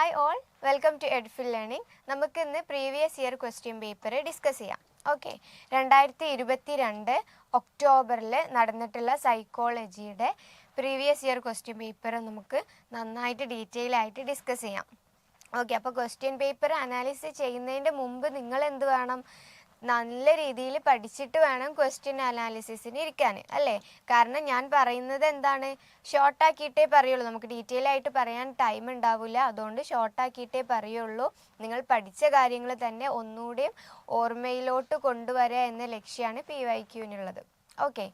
Hi all welcome to Edfil learning നമുക്ക് ഇന്ന് previous year question paper discuss ചെയ്യാം. Okay രണ്ടായിരത്തി ഇരുപത്തി രണ്ട് ഒക്ടോബറിൽ നടന്നിട്ടുള്ള സൈക്കോളജിയുടെ പ്രീവിയസ് ഇയർ ക്വസ്റ്റ്യൻ പേപ്പർ നമുക്ക് നന്നായിട്ട് ഡീറ്റെയിൽ ആയിട്ട് ഡിസ്കസ് ചെയ്യാം. ഓക്കെ അപ്പോൾ ക്വസ്റ്റ്യൻ പേപ്പർ അനാലിസിസ് ചെയ്യുന്നതിന്റെ മുമ്പ് നിങ്ങൾ എന്ത് വേണം? നല്ല രീതിയിൽ പഠിച്ചിട്ട് വേണം ക്വസ്റ്റ്യൻ അനാലിസിസിന് ഇരിക്കാൻ അല്ലേ? കാരണം ഞാൻ പറയുന്നത് എന്താണ്? ഷോർട്ടാക്കിയിട്ടേ പറയുള്ളൂ. നമുക്ക് ഡീറ്റെയിൽ ആയിട്ട് പറയാൻ ടൈം ഉണ്ടാവില്ല. അതുകൊണ്ട് ഷോർട്ടാക്കിയിട്ടേ പറയുള്ളൂ. നിങ്ങൾ പഠിച്ച കാര്യങ്ങൾ തന്നെ ഒന്നുകൂടിയും ഓർമ്മയിലോട്ട് കൊണ്ടുവരിക എന്ന ലക്ഷ്യമാണ് പി വൈ ക്യൂവിനുള്ളത് ഓക്കെ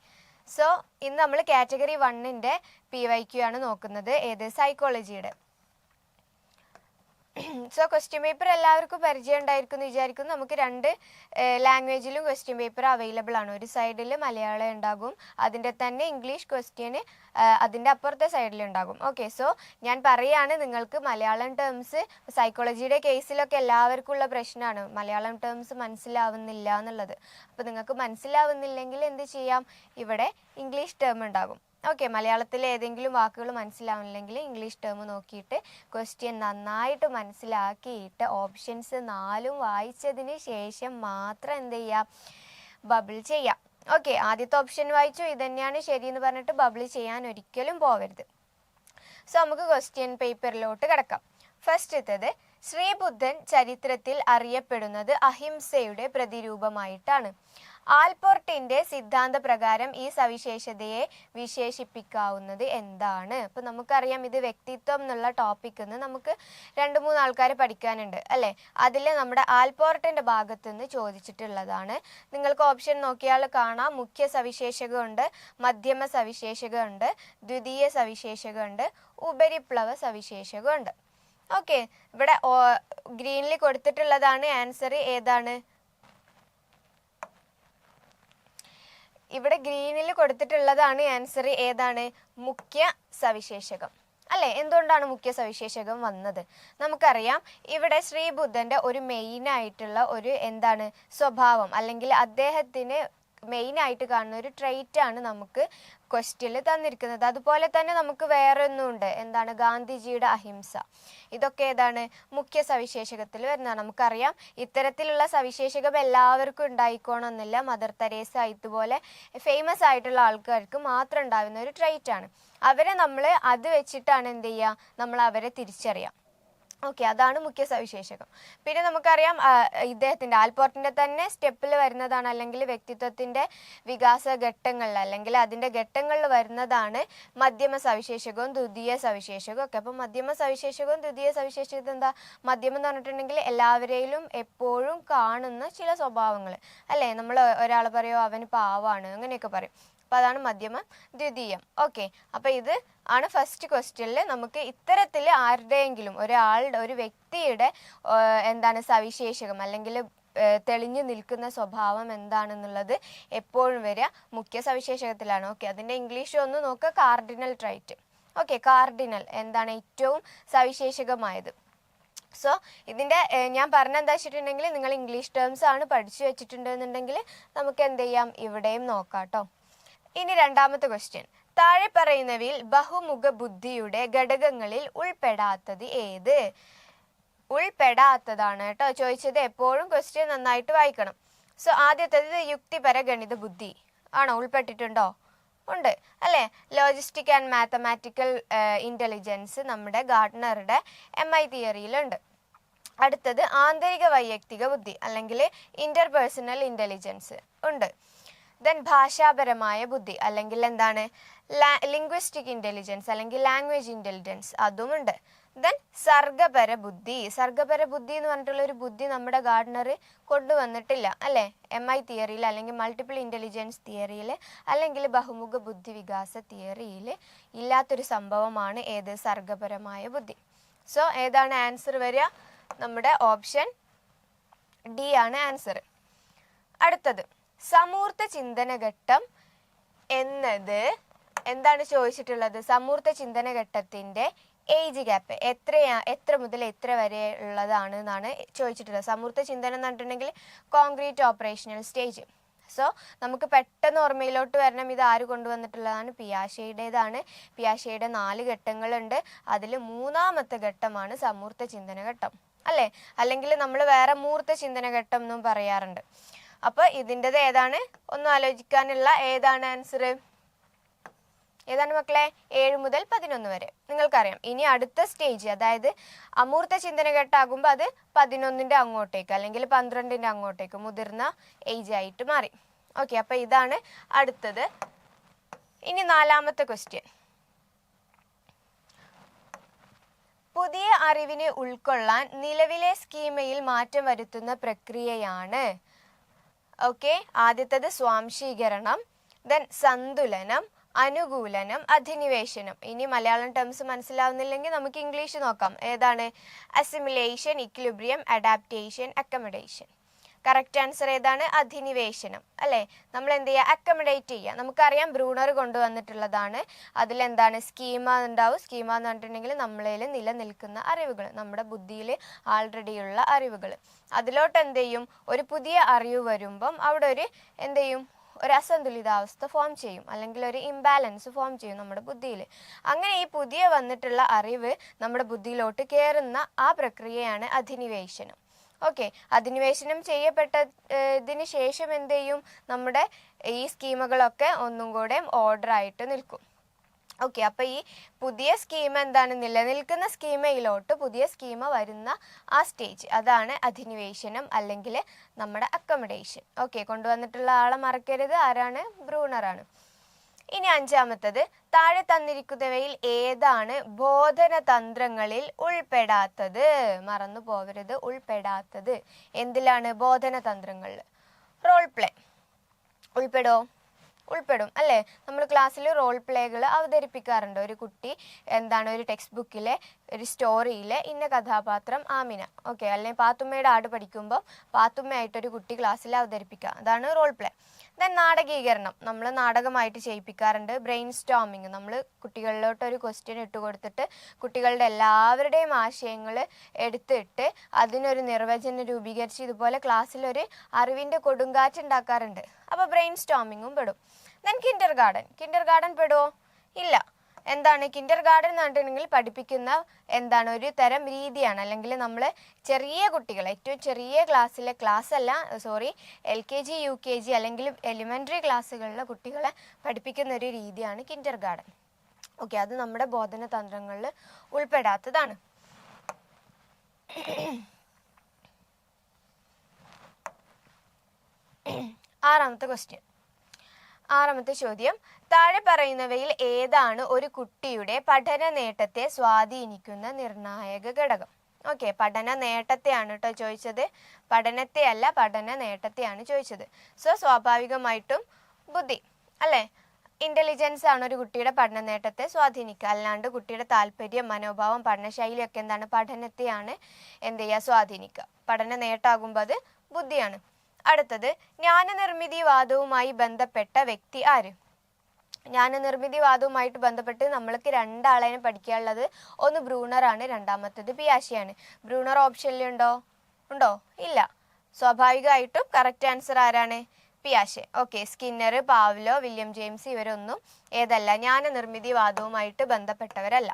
സോ ഇന്ന് നമ്മൾ കാറ്റഗറി വണ്ണിന്റെ പി വൈ ക്യു ആണ് നോക്കുന്നത്. ഏത്? സൈക്കോളജിയുടെ സോ ക്വസ്റ്റ്യൻ പേപ്പർ എല്ലാവർക്കും പരിചയം ഉണ്ടായിരിക്കും എന്ന് വിചാരിക്കുന്നു. നമുക്ക് രണ്ട് ലാംഗ്വേജിലും ക്വസ്റ്റ്യൻ പേപ്പർ അവൈലബിൾ ആണ്. ഒരു സൈഡിൽ മലയാളം ഉണ്ടാകും അതിന്റെ തന്നെ ഇംഗ്ലീഷ് ക്വസ്റ്റ്യന് അതിന്റെ അപ്പുറത്തെ സൈഡിൽ ഉണ്ടാകും. ഓക്കെ സോ ഞാൻ പറയുകയാണ് നിങ്ങൾക്ക് മലയാളം ടേംസ് സൈക്കോളജിയുടെ കേസിലൊക്കെ എല്ലാവർക്കും ഉള്ള പ്രശ്നമാണ് മലയാളം ടേംസ് മനസ്സിലാവുന്നില്ല എന്നുള്ളത്. അപ്പോൾ നിങ്ങൾക്ക് മനസ്സിലാവുന്നില്ലെങ്കിൽ എന്ത് ചെയ്യാം? ഇവിടെ ഇംഗ്ലീഷ് ടേം ഉണ്ടാകും. ഓക്കെ മലയാളത്തിൽ ഏതെങ്കിലും വാക്കുകൾ മനസ്സിലാവുന്നില്ലെങ്കിൽ ഇംഗ്ലീഷ് ടേം നോക്കിയിട്ട് ക്വസ്റ്റ്യൻ നന്നായിട്ട് മനസ്സിലാക്കിയിട്ട് ഓപ്ഷൻസ് നാലും വായിച്ചതിന് ശേഷം മാത്രം എന്ത് ചെയ്യുക ബബിൾ ചെയ്യാം. ഓക്കെ ആദ്യത്തെ ഓപ്ഷൻ വായിച്ചു. ഇതന്നെയാണ് ശരിയെന്ന് പറഞ്ഞിട്ട് ബബിൾ ചെയ്യാൻ ഒരിക്കലും പോവരുത്. സോ നമുക്ക് ക്വസ്റ്റ്യൻ പേപ്പറിലോട്ട് കിടക്കാം. ഫസ്റ്റത്തത് ശ്രീബുദ്ധൻ ചരിത്രത്തിൽ അറിയപ്പെടുന്നത് അഹിംസയുടെ പ്രതിരൂപമായിട്ടാണ്. ആൽപോർട്ടിന്റെ സിദ്ധാന്ത പ്രകാരം ഈ സവിശേഷതയെ വിശേഷിപ്പിക്കാവുന്നത് എന്താണ്? അപ്പൊ നമുക്കറിയാം ഇത് വ്യക്തിത്വം എന്നുള്ള ടോപ്പിക് എന്ന് നമുക്ക് രണ്ട് മൂന്ന് ആൾക്കാർ പഠിക്കാനുണ്ട് അല്ലെ? അതിൽ നമ്മുടെ ആൽപോർട്ടിന്റെ ഭാഗത്ത് നിന്ന് ചോദിച്ചിട്ടുള്ളതാണ്. നിങ്ങൾക്ക് ഓപ്ഷൻ നോക്കിയാൽ കാണാം. മുഖ്യ സവിശേഷകമുണ്ട് മധ്യമ സവിശേഷകമുണ്ട് ദ്വിതീയ സവിശേഷകമുണ്ട് ഉപരിപ്ലവ സവിശേഷകമുണ്ട് ഓക്കെ. ഇവിടെ ഗ്രീനിൽ കൊടുത്തിട്ടുള്ളതാണ് ആൻസർ ഏതാണ്? ഇവിടെ ഗ്രീനിൽ കൊടുത്തിട്ടുള്ളതാണ് ആൻസർ ഏതാണ്? മുഖ്യ സവിശേഷകം. അല്ലെ? എന്തുകൊണ്ടാണ് മുഖ്യ സവിശേഷകം വന്നത്? നമുക്കറിയാം ഇവിടെ ശ്രീബുദ്ധന്റെ ഒരു മെയിൻ ആയിട്ടുള്ള ഒരു എന്താണ്? സ്വഭാവം അല്ലെങ്കിൽ അദ്ദേഹത്തിന് മെയിൻ ആയിട്ട് കാണുന്ന ഒരു ട്രെയ്റ്റ് ആണ് നമുക്ക് ക്വസ്റ്റ്യനിൽ തന്നിരിക്കുന്നത്. അതുപോലെ തന്നെ നമുക്ക് വേറെ ഒന്നുമുണ്ട് എന്താണ്? ഗാന്ധിജിയുടെ അഹിംസ. ഇതൊക്കെ ഏതാണ്? മുഖ്യ സവിശേഷകത്തിൽ വരുന്നതാണ്. നമുക്കറിയാം ഇത്തരത്തിലുള്ള സവിശേഷകം എല്ലാവർക്കും ഉണ്ടായിക്കോണമെന്നില്ല. മദർ തെരേസ ഇതുപോലെ ഫേമസ് ആയിട്ടുള്ള ആൾക്കാർക്ക് മാത്രം ഉണ്ടാകുന്ന ഒരു ട്രെയ്റ്റ് ആണ്. അവരെ നമ്മൾ അത് വെച്ചിട്ടാണ് എന്ത് ചെയ്യുക? നമ്മൾ അവരെ തിരിച്ചറിയാം ഓക്കെ അതാണ് മുഖ്യ സവിശേഷകം. പിന്നെ നമുക്കറിയാം ഇദ്ദേഹത്തിന്റെ ആൽപോർട്ടിന്റെ തന്നെ സ്റ്റെപ്പിൽ വരുന്നതാണ് അല്ലെങ്കിൽ വ്യക്തിത്വത്തിന്റെ വികാസ ഘട്ടങ്ങളിൽ അല്ലെങ്കിൽ അതിന്റെ ഘട്ടങ്ങളിൽ വരുന്നതാണ് മധ്യമ സവിശേഷകവും ദ്വിതീയ സവിശേഷകവും ഒക്കെ. അപ്പം മധ്യമ സവിശേഷകവും ദ്വിതീയ സവിശേഷകത എന്താ മധ്യമം എന്ന് പറഞ്ഞിട്ടുണ്ടെങ്കിൽ എല്ലാവരെയും എപ്പോഴും കാണുന്ന ചില സ്വഭാവങ്ങൾ. അല്ലേ? നമ്മൾ ഒരാൾ പറയുമോ അവന് പാവാണ് അങ്ങനെയൊക്കെ പറയും. അപ്പോൾ അതാണ് മധ്യമ ദ്വിതീയം. ഓക്കെ അപ്പോൾ ഇത് ആണ് ഫസ്റ്റ് ക്വസ്റ്റ്യനിൽ നമുക്ക് ഇത്തരത്തിൽ ആരുടെയെങ്കിലും ഒരാളുടെ ഒരു വ്യക്തിയുടെ എന്താണ് സവിശേഷകം അല്ലെങ്കിൽ തെളിഞ്ഞു നിൽക്കുന്ന സ്വഭാവം എന്താണെന്നുള്ളത് എപ്പോഴും വരിക. മുഖ്യ സവിശേഷകത്തിലാണ്. ഓക്കെ അതിന്റെ ഇംഗ്ലീഷ് ഒന്ന് നോക്കുക കാർഡിനൽ ട്രൈറ്റ് ഓക്കെ കാർഡിനൽ എന്താണ് ഏറ്റവും സവിശേഷകമായത്? സോ ഇതിന്റെ ഞാൻ പറഞ്ഞ എന്താ വെച്ചിട്ടുണ്ടെങ്കിൽ നിങ്ങൾ ഇംഗ്ലീഷ് ടേംസ് ആണ് പഠിച്ചു വെച്ചിട്ടുണ്ടെന്നുണ്ടെങ്കിൽ നമുക്ക് എന്ത് ചെയ്യാം? ഇവിടെയും നോക്കാം കേട്ടോ ഇനി രണ്ടാമത്തെ ക്വസ്റ്റ്യൻ താഴെ പറയുന്നവയിൽ ബഹുമുഖ ബുദ്ധിയുടെ ഘടകങ്ങളിൽ ഉൾപ്പെടാത്തത് ഏത്? ഉൾപ്പെടാത്തതാണ് കേട്ടോ. ചോദിച്ചത് എപ്പോഴും ക്വസ്റ്റ്യൻ നന്നായിട്ട് വായിക്കണം. സോ ആദ്യത്തേത് യുക്തിപര ഗണിത ബുദ്ധി ആണോ? ഉൾപ്പെട്ടിട്ടുണ്ടോ? ഉണ്ട്. അല്ലേ? ലോജിസ്റ്റിക് ആൻഡ് മാത്തമാറ്റിക്കൽ ഇന്റലിജൻസ് നമ്മുടെ ഗാർഡനറുടെ എം ഐ തിയറിയിലുണ്ട് അടുത്തത് ആന്തരിക വൈയക്തിക ബുദ്ധി അല്ലെങ്കിൽ ഇന്റർപേഴ്സണൽ ഇന്റലിജൻസ് ഉണ്ട്. ദെൻ ഭാഷാപരമായ ബുദ്ധി അല്ലെങ്കിൽ എന്താണ് ലിംഗ്വിസ്റ്റിക് ഇന്റലിജൻസ് അല്ലെങ്കിൽ ലാംഗ്വേജ് ഇന്റലിജൻസ് അതുമുണ്ട്. ദെൻ സർഗപര ബുദ്ധി. സർഗപര ബുദ്ധി എന്ന് പറഞ്ഞിട്ടുള്ള ഒരു ബുദ്ധി നമ്മുടെ ഗാർഡനർ കൊണ്ടുവന്നിട്ടില്ല അല്ലേ? എം ഐ തിയറിയിൽ അല്ലെങ്കിൽ മൾട്ടിപ്പിൾ ഇന്റലിജൻസ് തിയറിയിൽ അല്ലെങ്കിൽ ബഹുമുഖ ബുദ്ധി വികാസ തിയറിയിൽ ഇല്ലാത്തൊരു സംഭവമാണ് ഏത്? സർഗപരമായ ബുദ്ധി. സോ ഏതാണ് ആൻസർ വരിക? നമ്മുടെ ഓപ്ഷൻ ഡി ആണ് ആൻസർ അടുത്തത്. സമൂർത്ത ചിന്തനഘട്ടം എന്നത് എന്താണ് ചോദിച്ചിട്ടുള്ളത്? സമൂർത്ത ചിന്തനഘട്ടത്തിന്റെ ഏജ് ഗ്യാപ്പ് എത്രയാ എത്ര മുതൽ എത്ര വരെ ഉള്ളതാണ് എന്നാണ് ചോദിച്ചിട്ടുള്ളത്. സമൂർത്ത ചിന്തനം എന്ന് പറഞ്ഞിട്ടുണ്ടെങ്കിൽ കോൺക്രീറ്റ് ഓപ്പറേഷണൽ സ്റ്റേജ് സോ നമുക്ക് പെട്ടെന്ന് ഓർമ്മയിലോട്ട് വരണം. ഇത് ആര് കൊണ്ടുവന്നിട്ടുള്ളതാണ്? പിയാഷയുടേതാണ്. പിയാഷയുടെ നാല് ഘട്ടങ്ങളുണ്ട്. അതിൽ മൂന്നാമത്തെ ഘട്ടമാണ് സമൂർത്ത ചിന്തന ഘട്ടം അല്ലേ? അല്ലെങ്കിൽ നമ്മൾ വേറെ മൂർത്ത ചിന്തന ഘട്ടം എന്നും പറയാറുണ്ട്. അപ്പൊ ഇതിന്റെത് ഏതാണ്? ഒന്നും ആലോചിക്കാനുള്ള ഏതാണ് ആൻസർ ഏതാണ് മക്കളെ? ഏഴ് മുതൽ പതിനൊന്ന് വരെ. നിങ്ങൾക്കറിയാം. ഇനി അടുത്ത സ്റ്റേജ് അതായത് അമൂർത്ത ചിന്തന ഘട്ടാകുമ്പോൾ അത് പതിനൊന്നിന്റെ അങ്ങോട്ടേക്ക് അല്ലെങ്കിൽ പന്ത്രണ്ടിന്റെ അങ്ങോട്ടേക്ക് മുതിർന്ന ഏജ് ആയിട്ട് മാറി. ഓക്കെ അപ്പോൾ ഇതാണ് അടുത്തത്. ഇനി നാലാമത്തെ ക്വസ്റ്റ്യൻ പുതിയ അറിവിനെ ഉൾക്കൊള്ളാൻ നിലവിലെ സ്കീമയിൽ മാറ്റം വരുത്തുന്ന പ്രക്രിയയാണ് ഓക്കെ ആദ്യത്തത് സ്വാംശീകരണം ദെൻ സന്തുലനം അനുകൂലനം അധിനിവേശനം. ഇനി മലയാളം ടേംസ് മനസ്സിലാവുന്നില്ലെങ്കിൽ നമുക്ക് ഇംഗ്ലീഷ് നോക്കാം. ഏതാണ്? Assimilation equilibrium adaptation accommodation correct answer ഏതാണ്? അധിനിവേശനം. അല്ലേ? നമ്മൾ എന്ത് ചെയ്യുക? അക്കമഡേറ്റ് ചെയ്യുക. നമുക്കറിയാം ബ്രൂണർ കൊണ്ടുവന്നിട്ടുള്ളതാണ്. അതിലെന്താണ് സ്കീമ ഉണ്ടാവും. സ്കീമ എന്ന് പറഞ്ഞിട്ടുണ്ടെങ്കിൽ നമ്മളിൽ നിലനിൽക്കുന്ന അറിവുകൾ നമ്മുടെ ബുദ്ധിയിൽ ആൾറെഡിയുള്ള അറിവുകൾ. അതിലോട്ട് എന്ത് ചെയ്യും? ഒരു പുതിയ അറിവ് വരുമ്പം അവിടെ ഒരു എന്ത് ചെയ്യും? ഒരു അസന്തുലിതാവസ്ഥ ഫോം ചെയ്യും. അല്ലെങ്കിൽ ഒരു ഇംബാലൻസ് ഫോം ചെയ്യും നമ്മുടെ ബുദ്ധിയിൽ. അങ്ങനെ ഈ പുതിയ വന്നിട്ടുള്ള അറിവ് നമ്മുടെ ബുദ്ധിയിലോട്ട് കയറുന്ന ആ പ്രക്രിയയാണ് അധിനിവേശനം. ഓക്കെ അധിനിവേശനം ചെയ്യപ്പെട്ടതിന് ശേഷം എന്ത് ചെയ്യും? നമ്മുടെ ഈ സ്കീമുകളൊക്കെ ഒന്നും കൂടെ ഓർഡർ ആയിട്ട് നിൽക്കും. ഓക്കെ അപ്പൊ ഈ പുതിയ സ്കീം എന്താണ്? നിലനിൽക്കുന്ന സ്കീമയിലോട്ട് പുതിയ സ്കീമ വരുന്ന ആ സ്റ്റേജ് അതാണ് അധിനിവേശനം അല്ലെങ്കിൽ നമ്മുടെ അക്കമഡേഷൻ ഓക്കെ കൊണ്ടുവന്നിട്ടുള്ള ആളെ മറക്കരുത്. ആരാണ്? ബ്രൂണറാണ്. ഇനി അഞ്ചാമത്തത്. താഴെ തന്നിരിക്കുന്നവയിൽ ഏതാണ് ബോധന തന്ത്രങ്ങളിൽ ഉൾപ്പെടാത്തത്? മറന്നു പോകരുത് ഉൾപ്പെടാത്തത്. എന്തിലാണ് ബോധന തന്ത്രങ്ങളിൽ റോൾ പ്ലേ ഉൾപ്പെടോ? ഉൾപ്പെടും. അല്ലേ? നമ്മൾ ക്ലാസ്സിൽ റോൾ പ്ലേകൾ അവതരിപ്പിക്കാറുണ്ട്. ഒരു കുട്ടി എന്താണ് ഒരു ടെക്സ്റ്റ് ബുക്കിലെ ഒരു സ്റ്റോറിയിലെ ഇന്ന കഥാപാത്രം ആമിന. ഓക്കെ അല്ലെങ്കിൽ പാത്തുമ്മയുടെ ആട് പഠിക്കുമ്പോൾ പാത്തുമ്മയായിട്ടൊരു കുട്ടി ക്ലാസ്സിൽ അവതരിപ്പിക്കുക. അതാണ് റോൾ പ്ലേ ദെൻ നാടകീകരണം. നമ്മൾ നാടകമായിട്ട് ചെയ്യിപ്പിക്കാറുണ്ട്. ബ്രെയിൻ സ്റ്റോമിങ് നമ്മൾ കുട്ടികളിലോട്ട് ഒരു ക്വസ്റ്റ്യൻ ഇട്ട് കൊടുത്തിട്ട് കുട്ടികളുടെ എല്ലാവരുടെയും ആശയങ്ങൾ എടുത്തിട്ട് അതിനൊരു നിർവചനം രൂപീകരിച്ച് ഇതുപോലെ ക്ലാസ്സിലൊരു അറിവിന്റെ കൊടുങ്കാറ്റ് ഉണ്ടാക്കാറുണ്ട് അപ്പോൾ ബ്രെയിൻ സ്റ്റോമിങ്ങും പെടും. Then kindergarten kindergarten പെടുമോ ഇല്ല. എന്താണ് കിൻഡർ ഗാർഡൻ പറഞ്ഞിട്ടുണ്ടെങ്കിൽ പഠിപ്പിക്കുന്ന എന്താണ് ഒരു തരം രീതിയാണ്. അല്ലെങ്കിൽ നമ്മൾ ചെറിയ കുട്ടികൾ ഏറ്റവും ചെറിയ ക്ലാസ്സിലെ ക്ലാസ് അല്ല sorry L K G U K G അല്ലെങ്കിൽ എലിമെന്ററി ക്ലാസ്സുകളിലെ കുട്ടികളെ പഠിപ്പിക്കുന്ന ഒരു രീതിയാണ് കിൻഡർ ഗാർഡൻ ഓക്കെ അത് നമ്മുടെ ബോധന തന്ത്രങ്ങളിൽ ഉൾപ്പെടാത്തതാണ്. ആറാമത്തെ ക്വസ്റ്റ്യൻ ആറാമത്തെ ചോദ്യം. താഴെ പറയുന്നവയിൽ ഏതാണ് ഒരു കുട്ടിയുടെ പഠന നേട്ടത്തെ സ്വാധീനിക്കുന്ന നിർണായക ഘടകം? ഓക്കെ പഠന നേട്ടത്തെയാണ് കേട്ടോ ചോദിച്ചത്. പഠനത്തെ അല്ല പഠന നേട്ടത്തെയാണ് ചോദിച്ചത്. സോ സ്വാഭാവികമായിട്ടും ബുദ്ധി അല്ലേ? ഇന്റലിജൻസ് ആണ് ഒരു കുട്ടിയുടെ പഠന നേട്ടത്തെ സ്വാധീനിക്കുക. അല്ലാണ്ട് കുട്ടിയുടെ താല്പര്യം മനോഭാവം പഠനശൈലിയൊക്കെ എന്താണ്? പഠനത്തെയാണ് എന്ത് ചെയ്യുക? സ്വാധീനിക്കുക. പഠന നേട്ടമാകുമ്പോൾ അത് ബുദ്ധിയാണ്. അടുത്തത് ജ്ഞാനനിർമ്മിതിവാദവുമായി ബന്ധപ്പെട്ട വ്യക്തി ആര്? ജ്ഞാനനിർമ്മിതിവാദവുമായിട്ട് ബന്ധപ്പെട്ട് നമ്മൾക്ക് രണ്ടാളേനെ പഠിക്കാനുള്ളത്. ഒന്ന് ബ്രൂണറാണ് രണ്ടാമത്തേത് പിയാശിയാണ്. ബ്രൂണർ ഓപ്ഷനിലുണ്ടോ ഉണ്ടോ? ഇല്ല. സ്വാഭാവികമായിട്ടും കറക്റ്റ് ആൻസർ ആരാണ്? പിയാഷെ okay Skinner Pavlov William James ഇവരൊന്നും ഏതല്ല ജ്ഞാനനിർമ്മിതിവാദവുമായിട്ട് ബന്ധപ്പെട്ടവരല്ല.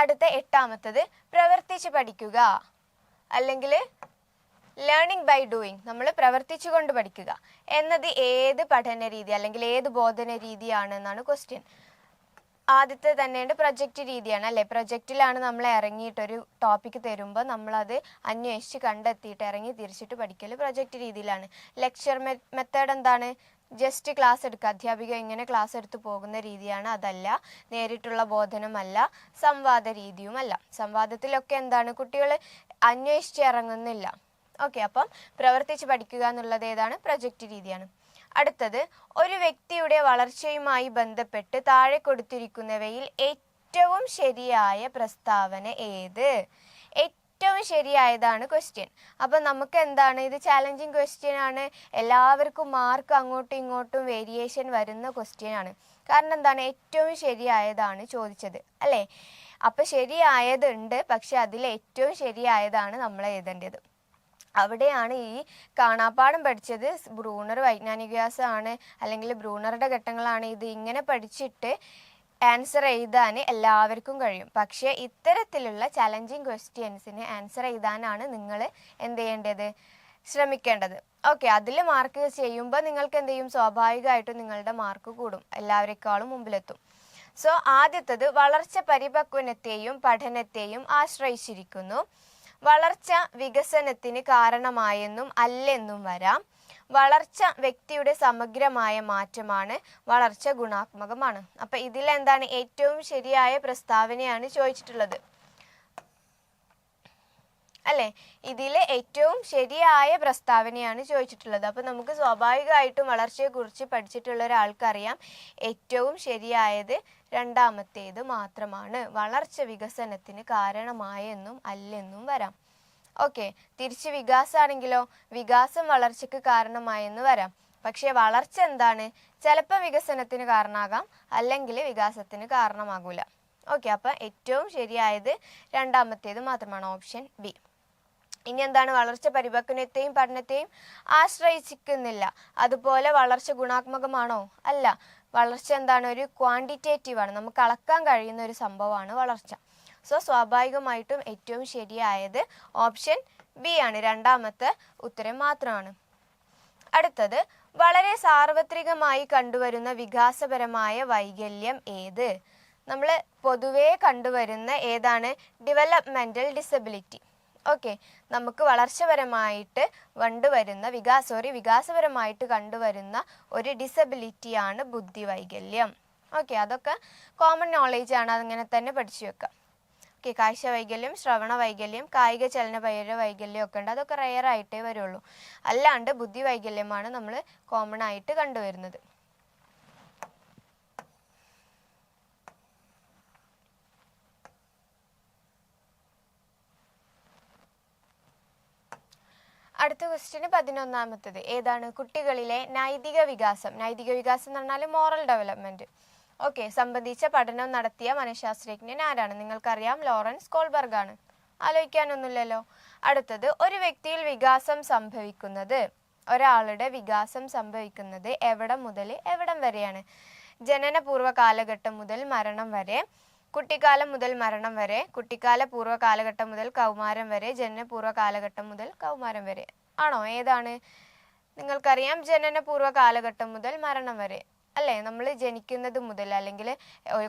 അടുത്ത എട്ടാമത്തത് പ്രവർത്തിച്ച് പഠിക്കുക. അല്ലെങ്കിൽ ലേണിംഗ് ബൈ ഡൂയിങ് നമ്മൾ പ്രവർത്തിച്ചു കൊണ്ട് പഠിക്കുക. എന്നത് ഏത് പഠന രീതി അല്ലെങ്കിൽ ഏത് ബോധന രീതിയാണെന്നാണ് ക്വസ്റ്റ്യൻ ആദ്യത്തെ തന്നെയുണ്ട് പ്രൊജക്റ്റ് രീതിയാണ് അല്ലേ? പ്രൊജക്റ്റിലാണ് നമ്മൾ ഇറങ്ങിയിട്ടൊരു ടോപ്പിക്ക് തരുമ്പോൾ നമ്മളത് അന്വേഷിച്ച് കണ്ടെത്തിയിട്ട് ഇറങ്ങി തിരിച്ചിട്ട് പഠിക്കൽ പ്രൊജക്റ്റ് രീതിയിലാണ്. ലെക്ചർ മെത്തേഡ് എന്താണ്? ജസ്റ്റ് ക്ലാസ് എടുക്കുക. അധ്യാപിക ഇങ്ങനെ ക്ലാസ് എടുത്ത് പോകുന്ന രീതിയാണ് അതല്ല. നേരിട്ടുള്ള ബോധനമല്ല. സംവാദ രീതിയുമല്ല. സംവാദത്തിലൊക്കെ എന്താണ്? കുട്ടികൾ അന്വേഷിച്ച് ഇറങ്ങുന്നില്ല. ഓക്കെ അപ്പം പ്രവർത്തിച്ച് പഠിക്കുക എന്നുള്ളത് ഏതാണ്? പ്രൊജക്റ്റ് രീതിയാണ്. അടുത്തത് ഒരു വ്യക്തിയുടെ വളർച്ചയുമായി ബന്ധപ്പെട്ട് താഴെ കൊടുത്തിരിക്കുന്നവയിൽ ഏറ്റവും ശരിയായ പ്രസ്താവന ഏത്? ഏറ്റവും ശരിയായതാണ് ക്വസ്റ്റ്യൻ അപ്പം നമുക്ക് എന്താണ്? ഇത് ചാലഞ്ചിങ് ക്വസ്റ്റ്യൻ ആണ്. എല്ലാവർക്കും മാർക്ക് അങ്ങോട്ടും ഇങ്ങോട്ടും വേരിയേഷൻ വരുന്ന ക്വസ്റ്റ്യൻ ആണ്. കാരണം എന്താണ്? ഏറ്റവും ശരിയായതാണ് ചോദിച്ചത്. അല്ലേ? അപ്പം ശരിയായതുണ്ട് പക്ഷെ അതിൽ ഏറ്റവും ശരിയായതാണ് നമ്മൾ എഴുതേണ്ടത്. അവിടെയാണ് ഈ കാണാപ്പാടം പഠിച്ചത്. ബ്രൂണർ വൈജ്ഞാനിക വ്യാസമാണ്. അല്ലെങ്കിൽ ബ്രൂണറുടെ ഘട്ടങ്ങളാണ് ഇത് ഇങ്ങനെ പഠിച്ചിട്ട് ആൻസർ എഴുതാൻ എല്ലാവർക്കും കഴിയും. പക്ഷേ ഇത്തരത്തിലുള്ള ചലഞ്ചിങ് ക്വസ്റ്റ്യൻസിന് ആൻസർ എഴുതാനാണ് നിങ്ങൾ എന്ത് ചെയ്യേണ്ടത്? ശ്രമിക്കേണ്ടത്. ഓക്കെ അതിൽ മാർക്ക് ചെയ്യുമ്പോൾ നിങ്ങൾക്ക് എന്ത് ചെയ്യും? സ്വാഭാവികമായിട്ടും നിങ്ങളുടെ മാർക്ക് കൂടും. എല്ലാവരെക്കാളും മുമ്പിലെത്തും. സോ ആദ്യത്തത് വളർച്ച പരിപക്വനത്തെയും പഠനത്തെയും ആശ്രയിച്ചിരിക്കുന്നു. വളർച്ച വികസനത്തിന് കാരണമായെന്നും അല്ലെന്നും വരാം. വളർച്ച വ്യക്തിയുടെ സമഗ്രമായ മാറ്റമാണ് വളർച്ച ഗുണാത്മകമാണ്. അപ്പൊ ഇതിൽ എന്താണ് ഏറ്റവും ശരിയായ പ്രസ്താവനയാണ് ചോദിച്ചിട്ടുള്ളത്. അല്ലെ? ഇതിലെ ഏറ്റവും ശരിയായ പ്രസ്താവനയാണ് ചോദിച്ചിട്ടുള്ളത്. അപ്പൊ നമുക്ക് സ്വാഭാവികമായിട്ടും വളർച്ചയെക്കുറിച്ച് പഠിച്ചിട്ടുള്ള ഒരാൾക്കറിയാം. ഏറ്റവും ശരിയായത് രണ്ടാമത്തേത് മാത്രമാണ്. വളർച്ച വികസനത്തിന് കാരണമായെന്നും അല്ലെന്നും വരാം. ഓക്കെ തിരിച്ച് വികാസമാണെങ്കിലോ വികാസം വളർച്ചയ്ക്ക് കാരണമായെന്ന് വരാം. പക്ഷേ വളർച്ച എന്താണ്? ചിലപ്പോൾ വികസനത്തിന് കാരണമാകാം അല്ലെങ്കിൽ വികാസത്തിന് കാരണമാകൂല. ഓക്കെ അപ്പം ഏറ്റവും ശരിയായത് രണ്ടാമത്തേത് മാത്രമാണ് ഓപ്ഷൻ ബി. ഇനി എന്താണ് വളർച്ച പരിപക്വനത്തെയും പഠനത്തെയും ആശ്രയിച്ചിരിക്കുന്നില്ല അതുപോലെ വളർച്ച ഗുണാത്മകമാണോ? അല്ല. വളർച്ച എന്താണ്? ഒരു ക്വാണ്ടിറ്റേറ്റീവ് ആണ്. നമുക്ക് അളക്കാൻ കഴിയുന്ന ഒരു സംഭവമാണ് വളർച്ച. സോ സ്വാഭാവികമായിട്ടും ഏറ്റവും ശരിയായത് ഓപ്ഷൻ ബി ആണ്. രണ്ടാമത്തെ ഉത്തരം മാത്രമാണ്. അടുത്തത് വളരെ സാർവത്രികമായി കണ്ടുവരുന്ന വികാസപരമായ വൈകല്യം ഏത്? നമ്മൾ പൊതുവേ കണ്ടുവരുന്ന ഏതാണ്? ഡെവലപ്മെന്റൽ ഡിസബിലിറ്റി ഓക്കെ നമുക്ക് വളർച്ചപരമായിട്ട് കണ്ടുവരുന്ന വികാസ സോറി വികാസപരമായിട്ട് കണ്ടുവരുന്ന ഒരു ഡിസബിലിറ്റിയാണ് ബുദ്ധി വൈകല്യം ഓക്കെ അതൊക്കെ കോമൺ നോളേജ് ആണ്. അതങ്ങനെ തന്നെ പഠിച്ചു വെക്കുക ഓക്കെ കാഴ്ച വൈകല്യം ശ്രവണ വൈകല്യം കായിക ചലന പൈര വൈകല്യം ഒക്കെ ഉണ്ട്. അതൊക്കെ റെയർ ആയിട്ടേ വരുള്ളൂ. അല്ലാണ്ട് ബുദ്ധി വൈകല്യമാണ് നമ്മൾ കോമൺ ആയിട്ട് കണ്ടുവരുന്നത്. അടുത്ത ക്വസ്റ്റ്യന് പതിനൊന്നാമത്തത്. ഏതാണ്? കുട്ടികളിലെ നൈതിക വികാസം. നൈതിക വികാസം എന്ന് പറഞ്ഞാൽ മോറൽ ഡെവലപ്മെന്റ് ഓക്കെ സംബന്ധിച്ച പഠനം നടത്തിയ മനഃശാസ്ത്രജ്ഞൻ ആരാണ്? നിങ്ങൾക്കറിയാം ലോറൻസ് കോൾബർഗ് ആണ് ആലോചിക്കാനൊന്നുമില്ലല്ലോ. അടുത്തത് ഒരു വ്യക്തിയിൽ വികാസം സംഭവിക്കുന്നത്. ഒരാളുടെ വികാസം സംഭവിക്കുന്നത് എവിടം മുതൽ എവിടം വരെയാണ്? ജനനപൂർവ കാലഘട്ടം മുതൽ മരണം വരെ കുട്ടിക്കാലം മുതൽ മരണം വരെ കുട്ടിക്കാല പൂർവ കാലഘട്ടം മുതൽ കൗമാരം വരെ ജനനപൂർവ കാലഘട്ടം മുതൽ കൗമാരം വരെ. ആണോ? ഏതാണ്? നിങ്ങൾക്കറിയാം ജനനപൂർവ കാലഘട്ടം മുതൽ മരണം വരെ. അല്ലേ? നമ്മൾ ജനിക്കുന്നത് മുതൽ അല്ലെങ്കിൽ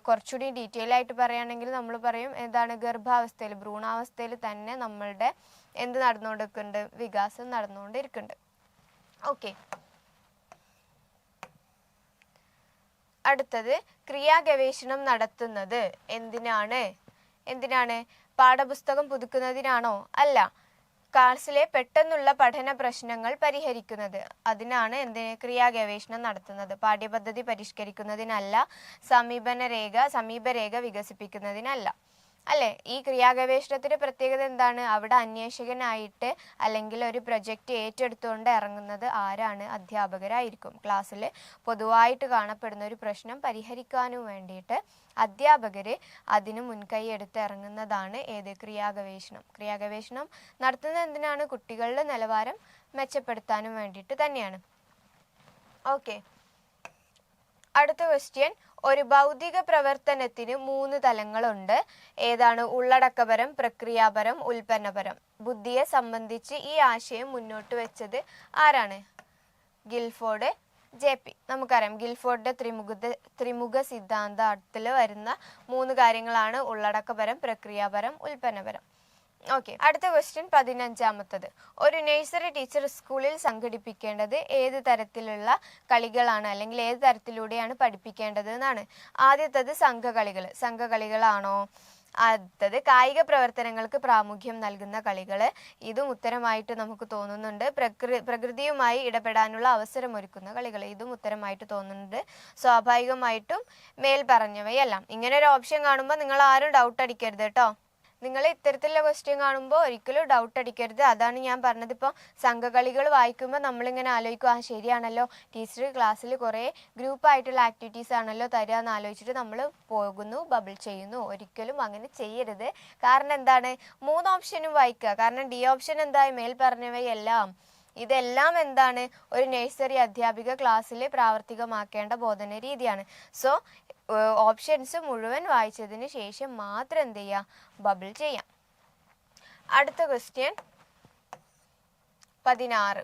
കുറച്ചുകൂടി ഡീറ്റെയിൽ ആയിട്ട് പറയുകയാണെങ്കിൽ നമ്മൾ പറയും എന്താണ് ഗർഭാവസ്ഥയിൽ ഭ്രൂണാവസ്ഥയിൽ തന്നെ നമ്മളുടെ എന്ത് നടന്നുകൊണ്ടിരിക്കുന്നുണ്ട്? വികാസം നടന്നുകൊണ്ടിരിക്കുന്നുണ്ട്. ഓക്കെ അടുത്തത് ക്രിയാഗവേഷണം നടത്തുന്നത് എന്തിനാണ്? എന്തിനാണ്? പാഠപുസ്തകം പുതുക്കുന്നതിനാണോ? അല്ല ക്ലാസ്സിലെ പെട്ടെന്നുള്ള പഠന പ്രശ്നങ്ങൾ പരിഹരിക്കുന്നത്. അതിനാണ് എന്തിന് ക്രിയാഗവേഷണം നടത്തുന്നത്. പാഠ്യപദ്ധതി പരിഷ്കരിക്കുന്നതിനല്ല സമീപന രേഖ സമീപരേഖ വികസിപ്പിക്കുന്നതിനല്ല. അല്ലേ? ഈ ക്രിയാഗവേഷണത്തിന്റെ പ്രത്യേകത എന്താണ്? അവിടെ അന്വേഷകനായിട്ട് അല്ലെങ്കിൽ ഒരു പ്രൊജക്റ്റ് ഏറ്റെടുത്തുകൊണ്ട് ഇറങ്ങുന്നത് ആരാണ്? അധ്യാപകരായിരിക്കും. ക്ലാസ്സിൽ പൊതുവായിട്ട് കാണപ്പെടുന്ന ഒരു പ്രശ്നം പരിഹരിക്കാനും വേണ്ടിയിട്ട് അധ്യാപകർ അതിന് മുൻകൈ എടുത്ത് ഇറങ്ങുന്നതാണ് ഏത് ക്രിയാഗവേഷണം. ക്രിയാഗവേഷണം നടത്തുന്നത് എന്തിനാണ്? കുട്ടികളുടെ നിലവാരം മെച്ചപ്പെടുത്താനും വേണ്ടിയിട്ട് തന്നെയാണ്. ഓക്കെ. അടുത്ത ക്വസ്റ്റ്യൻ ഒരു ഭൗതിക പ്രവർത്തനത്തിന് മൂന്ന് തലങ്ങളുണ്ട്. ഏതാണ്? ഉള്ളടക്കപരം പ്രക്രിയാപരം ഉൽപ്പന്നപരം. ബുദ്ധിയെ സംബന്ധിച്ച് ഈ ആശയം മുന്നോട്ട് വെച്ചത് ആരാണ്? Guilford J P. നമുക്കറിയാം ഗിൽഫോർഡിന്റെ ത്രിമുഖ ത്രിമുഖ സിദ്ധാന്തത്തിൽ വരുന്ന മൂന്ന് കാര്യങ്ങളാണ് ഉള്ളടക്കപരം പ്രക്രിയാപരം ഉൽപ്പന്നപരം. ഓക്കെ അടുത്ത ക്വസ്റ്റ്യൻ പതിനഞ്ചാമത്തത്. ഒരു നഴ്സറി ടീച്ചർ സ്കൂളിൽ സംഘടിപ്പിക്കേണ്ടത് ഏത് തരത്തിലുള്ള കളികളാണ്? അല്ലെങ്കിൽ ഏത് തരത്തിലൂടെയാണ് പഠിപ്പിക്കേണ്ടത് എന്നാണ്. ആദ്യത്തത് സംഘകളികൾ. സംഘകളികളാണോ? അടുത്തത് കായിക പ്രവർത്തനങ്ങൾക്ക് പ്രാമുഖ്യം നൽകുന്ന കളികൾ. ഇതും ഉത്തരമായിട്ട് നമുക്ക് തോന്നുന്നുണ്ട്. പ്രകൃ പ്രകൃതിയുമായി ഇടപെടാനുള്ള അവസരം ഒരുക്കുന്ന കളികൾ. ഇതും ഉത്തരമായിട്ട് തോന്നുന്നുണ്ട്. സ്വാഭാവികമായിട്ടും മേൽ പറഞ്ഞവയെല്ലാം ഇങ്ങനെ ഒരു ഓപ്ഷൻ കാണുമ്പോൾ നിങ്ങൾ ആരും ഡൗട്ട് അടിക്കരുത് കേട്ടോ നിങ്ങൾ ഇത്തരത്തിലുള്ള ക്വസ്റ്റ്യൻ കാണുമ്പോൾ ഒരിക്കലും ഡൗട്ട് അടിക്കരുത്. അതാണ് ഞാൻ പറഞ്ഞത്. ഇപ്പോൾ സംഘകളികൾ വായിക്കുമ്പോൾ നമ്മളിങ്ങനെ ആലോചിക്കും ആ ശരിയാണല്ലോ. ടീച്ചർ ക്ലാസ്സിൽ കുറേ ഗ്രൂപ്പായിട്ടുള്ള ആക്ടിവിറ്റീസ് ആണല്ലോ തരിക എന്ന് ആലോചിച്ചിട്ട് നമ്മൾ പോകുന്നു ബബിൾ ചെയ്യുന്നു. ഒരിക്കലും അങ്ങനെ ചെയ്യരുത്. കാരണം എന്താണ്? മൂന്ന് ഓപ്ഷനും വായിക്കുക. കാരണം ഡി ഓപ്ഷൻ എന്തായി? മേൽ പറഞ്ഞവയെല്ലാം. ഇതെല്ലാം എന്താണ്? ഒരു നഴ്സറി അധ്യാപിക ക്ലാസ്സിൽ പ്രാവർത്തികമാക്കേണ്ട ബോധന രീതിയാണ്. സോ ഓപ്ഷൻസ് മുഴുവൻ വായിച്ചതിന് ശേഷം മാത്രം എന്ത് ചെയ്യുക ബബിൾ ചെയ്യാം. അടുത്ത ക്വസ്റ്റ്യൻ പതിനാറ്.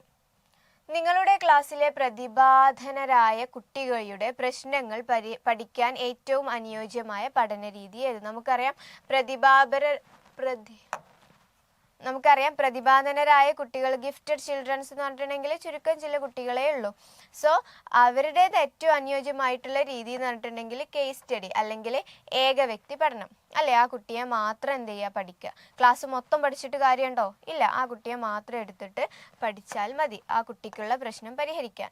നിങ്ങളുടെ ക്ലാസ്സിലെ പ്രതിഭാധനരായ കുട്ടികളുടെ പ്രശ്നങ്ങൾ പരി പഠിക്കാൻ ഏറ്റവും അനുയോജ്യമായ പഠന രീതി ഏത്? നമുക്കറിയാം. പ്രതിഭാപര പ്രതി നമുക്കറിയാം പ്രതിഭാധനരായ കുട്ടികൾ ഗിഫ്റ്റഡ് ചിൽഡ്രൻസ് എന്ന് പറഞ്ഞിട്ടുണ്ടെങ്കിൽ ചുരുക്കം ചില കുട്ടികളേ ഉള്ളൂ. സോ അവരുടേത് ഏറ്റവും അനുയോജ്യമായിട്ടുള്ള രീതി എന്ന് പറഞ്ഞിട്ടുണ്ടെങ്കിൽ കേസ് സ്റ്റഡി അല്ലെങ്കിൽ ഏക വ്യക്തി പഠനം. അല്ലേ? ആ കുട്ടിയെ മാത്രം എന്ത് ചെയ്യുക? പഠിക്കുക. ക്ലാസ് മൊത്തം പഠിച്ചിട്ട് കാര്യമുണ്ടോ? ഇല്ല. ആ കുട്ടിയെ മാത്രം എടുത്തിട്ട് പഠിച്ചാൽ മതി. ആ കുട്ടിക്കുള്ള പ്രശ്നം പരിഹരിക്കാൻ.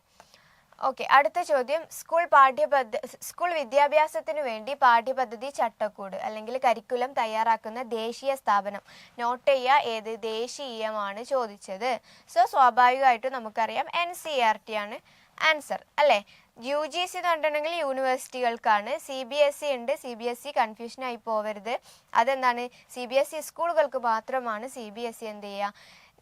ഓക്കെ അടുത്ത ചോദ്യം. സ്കൂൾ പാഠ്യപദ്ധ സ്കൂൾ വിദ്യാഭ്യാസത്തിന് വേണ്ടി പാഠ്യപദ്ധതി ചട്ടക്കൂട് അല്ലെങ്കിൽ കരിക്കുലം തയ്യാറാക്കുന്ന ദേശീയ സ്ഥാപനം. നോട്ട് ചെയ്യുക ഏത് ദേശീയമാണ് ചോദിച്ചത്? സോ സ്വാഭാവികമായിട്ടും നമുക്കറിയാം എൻ സി ആർ ടി ആണ് ആൻസർ അല്ലേ? യു ജി സി എന്ന് പറഞ്ഞിട്ടുണ്ടെങ്കിൽ യൂണിവേഴ്സിറ്റികൾക്കാണ് സി ബി എസ് ഇ ഉണ്ട്. സി ബി എസ് ഇ കൺഫ്യൂഷനായി പോവരുത്. അതെന്താണ്? സി ബി എസ് ഇ സ്കൂളുകൾക്ക് മാത്രമാണ് സി ബി എസ് ഇ എന്ത് ചെയ്യുക?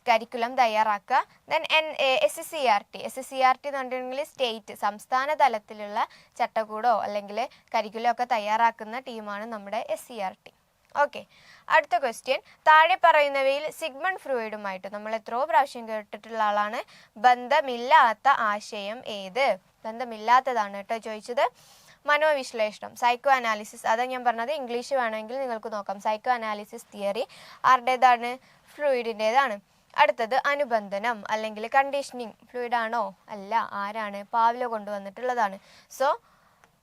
കരിക്കുലം തയ്യാറാക്കുക. Then N S S C R T S S C R T എന്ന് പറഞ്ഞിട്ടുണ്ടെങ്കിൽ സ്റ്റേറ്റ് സംസ്ഥാന തലത്തിലുള്ള ചട്ടക്കൂടോ അല്ലെങ്കിൽ കരിക്കുലം ഒക്കെ തയ്യാറാക്കുന്ന ടീമാണ് നമ്മുടെ S C R T okay അടുത്ത ക്വസ്റ്റ്യൻ താഴെ പറയുന്നവയിൽ സിഗ്മൺ ഫ്രൂയിഡുമായിട്ട് നമ്മൾ എത്രയോ പ്രാവശ്യം കേട്ടിട്ടുള്ള ആളാണ്. ബന്ധമില്ലാത്ത ആശയം ഏത്? ബന്ധമില്ലാത്തതാണ് കേട്ടോ ചോദിച്ചത്. മനോവിശ്ലേഷണം സൈക്കോ അനാലിസിസ് അതാ ഞാൻ പറഞ്ഞത് ഇംഗ്ലീഷ് വേണമെങ്കിൽ നിങ്ങൾക്ക് നോക്കാം. സൈക്കോ അനാലിസിസ് തിയറി ആരുടേതാണ്? ഫ്ലൂയിഡിന്റേതാണ് അടുത്തത് അനുബന്ധനം അല്ലെങ്കിൽ കണ്ടീഷനിങ് ഫ്ലൂയിഡ് ആണോ? അല്ല. ആരാണ്? പാവ്ലോ കൊണ്ടുവന്നിട്ടുള്ളതാണ്. സോ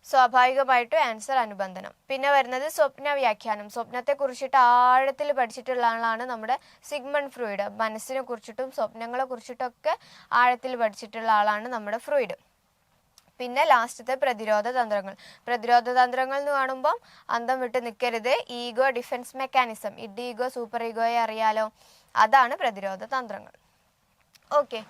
സ്വാഭാവികമായിട്ടും ആൻസർ അനുബന്ധനം. പിന്നെ വരുന്നത് സ്വപ്ന വ്യാഖ്യാനം. സ്വപ്നത്തെ കുറിച്ചിട്ട് ആഴത്തിൽ പഠിച്ചിട്ടുള്ള ആളാണ് നമ്മുടെ സിഗ്മണ്ട് ഫ്രൂയിഡ്. മനസ്സിനെ കുറിച്ചിട്ടും സ്വപ്നങ്ങളെ കുറിച്ചിട്ടൊക്കെ ആഴത്തിൽ പഠിച്ചിട്ടുള്ള ആളാണ് നമ്മുടെ ഫ്രൂയിഡ്. പിന്നെ ലാസ്റ്റത്തെ പ്രതിരോധ തന്ത്രങ്ങൾ. പ്രതിരോധ തന്ത്രങ്ങൾ എന്ന് കാണുമ്പം അന്തം വിട്ട് നിൽക്കരുത് ego defence mechanism id ego super ഈഗോയെ അറിയാലോ? അതാണ് പ്രതിരോധ തന്ത്രങ്ങൾ. ഓക്കെ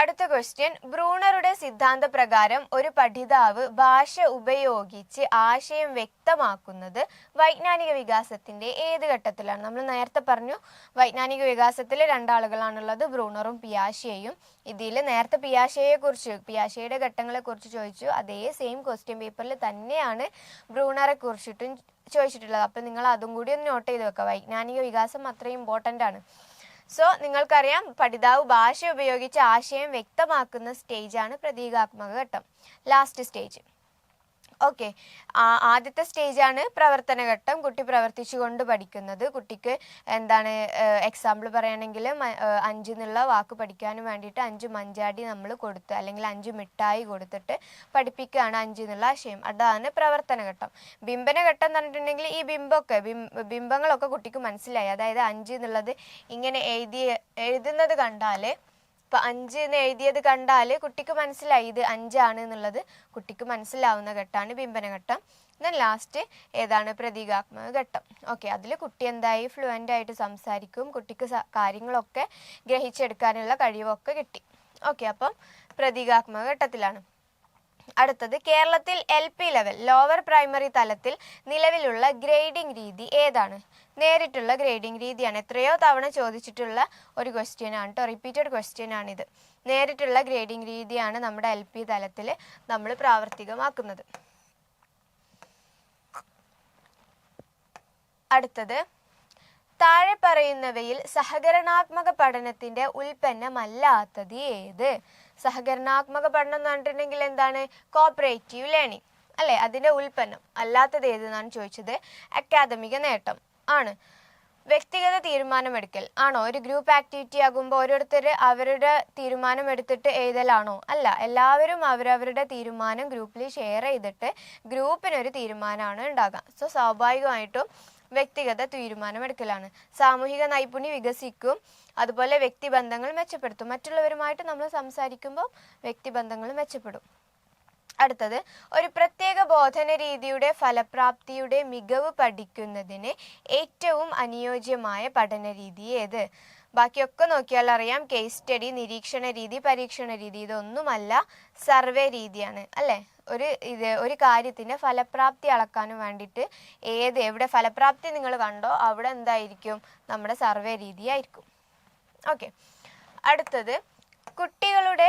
അടുത്ത ക്വസ്റ്റ്യൻ ബ്രൂണറുടെ സിദ്ധാന്ത പ്രകാരം ഒരു പഠിതാവ് ഭാഷ ഉപയോഗിച്ച് ആശയം വ്യക്തമാക്കുന്നത് വൈജ്ഞാനിക വികാസത്തിന്റെ ഏത് ഘട്ടത്തിലാണ്? നമ്മൾ നേരത്തെ പറഞ്ഞു വൈജ്ഞാനിക വികാസത്തിൽ രണ്ടാളുകളാണുള്ളത് ബ്രൂണറും പിയാഷയും. ഇതിൽ നേരത്തെ പിയാഷയെ കുറിച്ച് പിയാഷയുടെ ഘട്ടങ്ങളെ കുറിച്ച് ചോദിച്ചു. അതേ സെയിം ക്വസ്റ്റ്യൻ പേപ്പറിൽ തന്നെയാണ് ബ്രൂണറെ കുറിച്ചിട്ടും ചോദിച്ചിട്ടുള്ളത്. അപ്പം നിങ്ങൾ അതും കൂടി ഒന്ന് നോട്ട് ചെയ്ത് വെക്കുക. വൈജ്ഞാനിക വികാസം അത്രയും ഇമ്പോർട്ടന്റ് ആണ്. സോ നിങ്ങൾക്കറിയാം പഠിതാവ് ഭാഷ ഉപയോഗിച്ച് ആശയം വ്യക്തമാക്കുന്ന സ്റ്റേജാണ് പ്രതീകാത്മക ഘട്ടം. ലാസ്റ്റ് സ്റ്റേജ് ഓക്കെ ആദ്യത്തെ സ്റ്റേജാണ് പ്രവർത്തന ഘട്ടം. കുട്ടി പ്രവർത്തിച്ചുകൊണ്ട് പഠിക്കുന്നത്. കുട്ടിക്ക് എന്താണ് എക്സാമ്പിൾ പറയുകയാണെങ്കിൽ അഞ്ച് എന്നുള്ള വാക്ക് പഠിക്കാനും വേണ്ടിയിട്ട് അഞ്ച് മഞ്ചാടി നമ്മൾ കൊടുത്ത് അല്ലെങ്കിൽ അഞ്ച് മിഠായി കൊടുത്തിട്ട് പഠിപ്പിക്കുകയാണ് അഞ്ച് എന്നുള്ള ആശയം. അതാണ് പ്രവർത്തന ഘട്ടം. ബിംബന ഘട്ടം എന്ന് പറഞ്ഞിട്ടുണ്ടെങ്കിൽ ഈ ബിംബമൊക്കെ ബിംബങ്ങളൊക്കെ കുട്ടിക്ക് മനസ്സിലായി. അതായത് അഞ്ച് എന്നുള്ളത് ഇങ്ങനെ എഴുതി എഴുതുന്നത് കണ്ടാൽ ഇപ്പൊ അഞ്ച് എന്ന് എഴുതിയത് കണ്ടാൽ കുട്ടിക്ക് മനസ്സിലായി. ഇത് അഞ്ചാണ് എന്നുള്ളത് കുട്ടിക്ക് മനസ്സിലാവുന്ന ഘട്ടമാണ് ബിംബനഘട്ടം ദെൻ ലാസ്റ്റ് ഏതാണ് പ്രതീകാത്മക ഘട്ടം. ഓക്കെ അതിൽ കുട്ടി എന്തായി? ഫ്ലുവന്റ് ആയിട്ട് സംസാരിക്കും. കുട്ടിക്ക് കാര്യങ്ങളൊക്കെ ഗ്രഹിച്ചെടുക്കാനുള്ള കഴിവൊക്കെ കിട്ടി. ഓക്കെ അപ്പം പ്രതീകാത്മക ഘട്ടത്തിലാണ്. അടുത്തത് കേരളത്തിൽ L P level lower primary തലത്തിൽ നിലവിലുള്ള ഗ്രേഡിംഗ് രീതി ഏതാണ്? നേരിട്ടുള്ള ഗ്രേഡിംഗ് രീതിയാണ്. എത്രയോ തവണ ചോദിച്ചിട്ടുള്ള ഒരു ക്വസ്റ്റ്യൻ ആണ് കേട്ടോ റിപ്പീറ്റഡ് ക്വസ്റ്റ്യൻ ആണിത് നേരിട്ടുള്ള ഗ്രേഡിംഗ് രീതിയാണ് നമ്മുടെ എൽ പി തലത്തിൽ നമ്മൾ പ്രാവർത്തികമാക്കുന്നത്. അടുത്തത് താഴെ പറയുന്നവയിൽ സഹകരണാത്മക പഠനത്തിന്റെ ഉൽപ്പന്നമല്ലാത്തത് ഏത്? സഹകരണാത്മക പഠനം എന്ന് പറഞ്ഞിട്ടുണ്ടെങ്കിൽ എന്താണ്? കോപ്പറേറ്റീവ് ലേണിംഗ് അല്ലേ? അതിന്റെ ഉൽപ്പന്നം. അല്ലാത്തത് ഏതെന്നാണ് ചോദിച്ചത്? അക്കാദമിക നേട്ടം ആണ്. വ്യക്തിഗത തീരുമാനമെടുക്കൽ ആണോ? ഒരു ഗ്രൂപ്പ് ആക്ടിവിറ്റി ആകുമ്പോൾ ഓരോരുത്തർ അവരുടെ തീരുമാനം എടുത്തിട്ട് എഴുതലാണോ? അല്ല എല്ലാവരും അവരവരുടെ തീരുമാനം ഗ്രൂപ്പിൽ ഷെയർ ചെയ്തിട്ട് ഗ്രൂപ്പിനൊരു തീരുമാനമാണ് ഉണ്ടാകുക. സോ സ്വാഭാവികമായിട്ടും വ്യക്തിഗത തീരുമാനമെടുക്കലാണ്. സാമൂഹിക നൈപുണ്യം വികസിക്കും അതുപോലെ വ്യക്തിബന്ധങ്ങൾ മെച്ചപ്പെടുത്തും. മറ്റുള്ളവരുമായിട്ട് നമ്മൾ സംസാരിക്കുമ്പോൾ വ്യക്തിബന്ധങ്ങൾ മെച്ചപ്പെടും. അടുത്തത് ഒരു പ്രത്യേക ബോധന രീതിയുടെ ഫലപ്രാപ്തിയുടെ മികവ് പഠിക്കുന്നതിന് ഏറ്റവും അനുയോജ്യമായ പഠന രീതി ഏത്? ബാക്കിയൊക്കെ നോക്കിയാൽ അറിയാം കേസ് സ്റ്റഡി നിരീക്ഷണ രീതി പരീക്ഷണ രീതി ഇതൊന്നുമല്ല സർവേ രീതിയാണ് അല്ലേ? ഒരു ഇത് ഒരു കാര്യത്തിന്റെ ഫലപ്രാപ്തി അളക്കാനും വേണ്ടിയിട്ട് ഏത് എവിടെ ഫലപ്രാപ്തി നിങ്ങൾ കണ്ടോ അവിടെ എന്തായിരിക്കും? നമ്മുടെ സർവേ രീതിയായിരിക്കും ഓക്കെ അടുത്തത് കുട്ടികളുടെ